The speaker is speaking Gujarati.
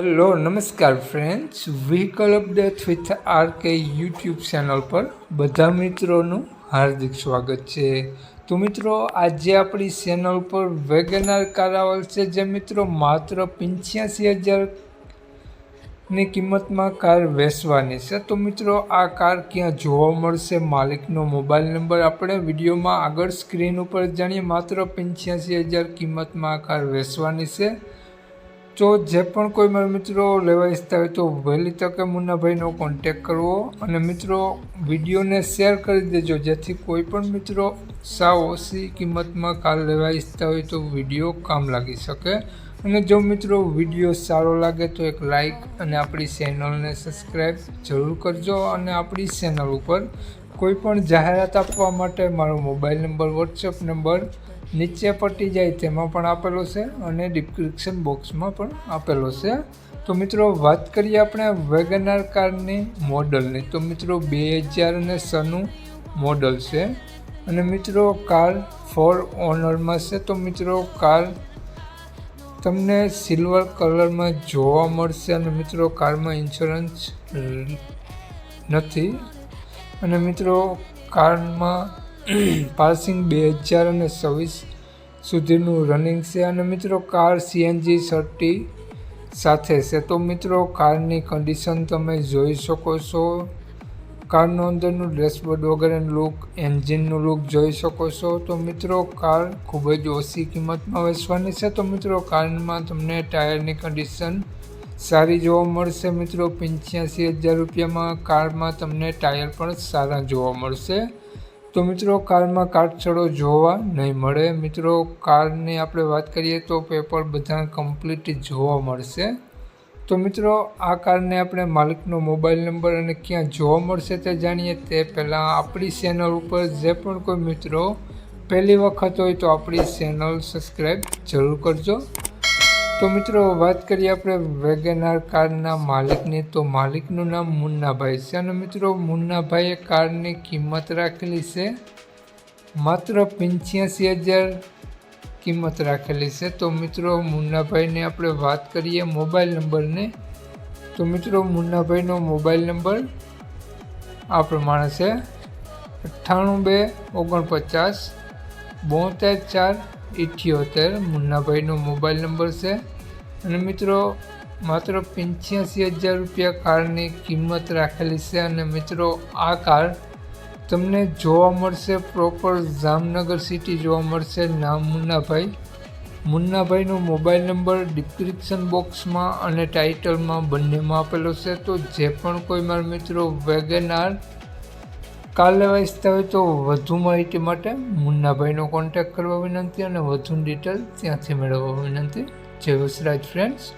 હેલો, નમસ્કાર friends vehicle update with R K YouTube channel પર બધા મિત્રોનું હાર્દિક સ્વાગત છે. તો મિત્રો, આજે આપણી ચેનલ પર વેગનાર કાર આવશે જે મિત્રો માત્ર પંચ્યાસી હજારની કિંમતમાં કાર વેચવાની છે. તો મિત્રો, આ કાર ક્યાં જોવા મળશે? માલિકનો મોબાઈલ નંબર આપણે વિડીયોમાં આગળ સ્ક્રીન ઉપર જાણીએ. માત્ર પંચ્યાસી હજાર કિંમતમાં આ કાર વેચવાની છે. તો જે પણ કોઈ મારા મિત્રો લેવા ઈચ્છતા હોય તો વહેલી તકે મુન્નાભાઈનો કોન્ટેક કરવો અને મિત્રો વિડીયોને શેર કરી દેજો. જેથી કોઈ પણ મિત્રો સાવ ઓછી કિંમતમાં કાર લેવા ઈચ્છતા હોય તો વીડિયો કામ લાગી શકે. અને જો મિત્રો વીડિયો સારો લાગે તો એક લાઈક અને આપણી ચેનલને સબસ્ક્રાઈબ જરૂર કરજો અને આપણી ચેનલ ઉપર કોઈ પણ જાહેરાત આપવા માટે મારો મોબાઈલ નંબર, વોટ્સએપ નંબર નીચે પટી જાય તેમાં પણ આપેલો છે અને ડિસ્ક્રિપ્શન બોક્સમાં પણ આપેલો છે. તો મિત્રો, વાત કરીએ આપણે વેગનાર કારની મોડલની. તો મિત્રો, બે હજાર અને સનું મોડલ છે. અને મિત્રો, કાર ફોર ઓનરમાં છે. તો મિત્રો, કાર તમને સિલ્વર કલરમાં જોવા મળશે અને મિત્રો, કારમાં ઇન્સ્યોરન્સ નથી. અને મિત્રો, કારમાં પાસિંગ બે હજાર અને છવ્વીસ સુધીનું રનિંગ છે અને મિત્રો કાર સીએનજી સર્ટી સાથે છે. તો મિત્રો કારની કન્ડિશન તમે જોઈ શકો છો. કારનો અંદરનું ડેશબોર્ડ વગેરેનું લુક એન્જિનનું લુક જોઈ શકો છો. તો મિત્રો કાર ખૂબ જ ઓછી કિંમતમાં વેચવાની છે. તો મિત્રો કારમાં તમને ટાયરની કન્ડિશન સારી જોવા મળશે. મિત્રો પંચ્યાસી હજાર રૂપિયામાં કારમાં તમને ટાયર પણ સારા જોવા મળશે. તો મિત્રો કારમાં કાટછડો જોવા નહીં મળે. મિત્રો, કારની આપણે વાત કરીએ તો પેપર બધા કમ્પ્લીટ જોવા મળશે. તો મિત્રો, આ કારને આપણે માલિકનો મોબાઈલ નંબર અને ક્યાં જોવા મળશે તે જાણીએ. તે પહેલાં આપણી ચેનલ ઉપર જે પણ કોઈ મિત્રો પહેલી વખત હોય તો આપણી ચેનલ સબસ્ક્રાઈબ જરૂર કરજો. તો મિત્રો, વાત કરીએ આપણે વેગેનાર કારના માલિકની. તો માલિકનું નામ મુન્નાભાઈ છે અને મિત્રો, મુન્નાભાઈએ કારની કિંમત રાખેલી છે માત્ર પંચ્યાસી હજાર કિંમત રાખેલી છે. તો મિત્રો, મુન્નાભાઈને આપણે વાત કરીએ મોબાઈલ નંબરને. તો મિત્રો, મુન્નાભાઈનો મોબાઈલ નંબર આ પ્રમાણે છે. અઠ્ઠાણું બે ઓગણપચાસ બોતેર ચાર ઇઠ્યોતેર, મુન્નાભાઈનો મોબાઈલ નંબર છે. અને મિત્રો, માત્ર પંચ્યાસી હજાર રૂપિયા કારની કિંમત રાખેલી છે અને મિત્રો, આ કાર તમને જોવા મળશે પ્રોપર જામનગર સિટી જોવા મળશે. નામ મુન્નાભાઈ. મુન્નાભાઈનો મોબાઈલ નંબર ડિસ્ક્રિપ્શન બોક્સમાં અને ટાઇટલમાં બંનેમાં આપેલો છે. તો જે પણ કોઈ મારા મિત્રો વેગેનાર કાર લેવા હોય તો વધુ માહિતી માટે મુન્નાભાઈનો કોન્ટેક્ટ કરવા વિનંતી અને વધુ ડિટેલ ત્યાંથી મેળવવા વિનંતી. જય વસરાજ ફ્રેન્ડ્સ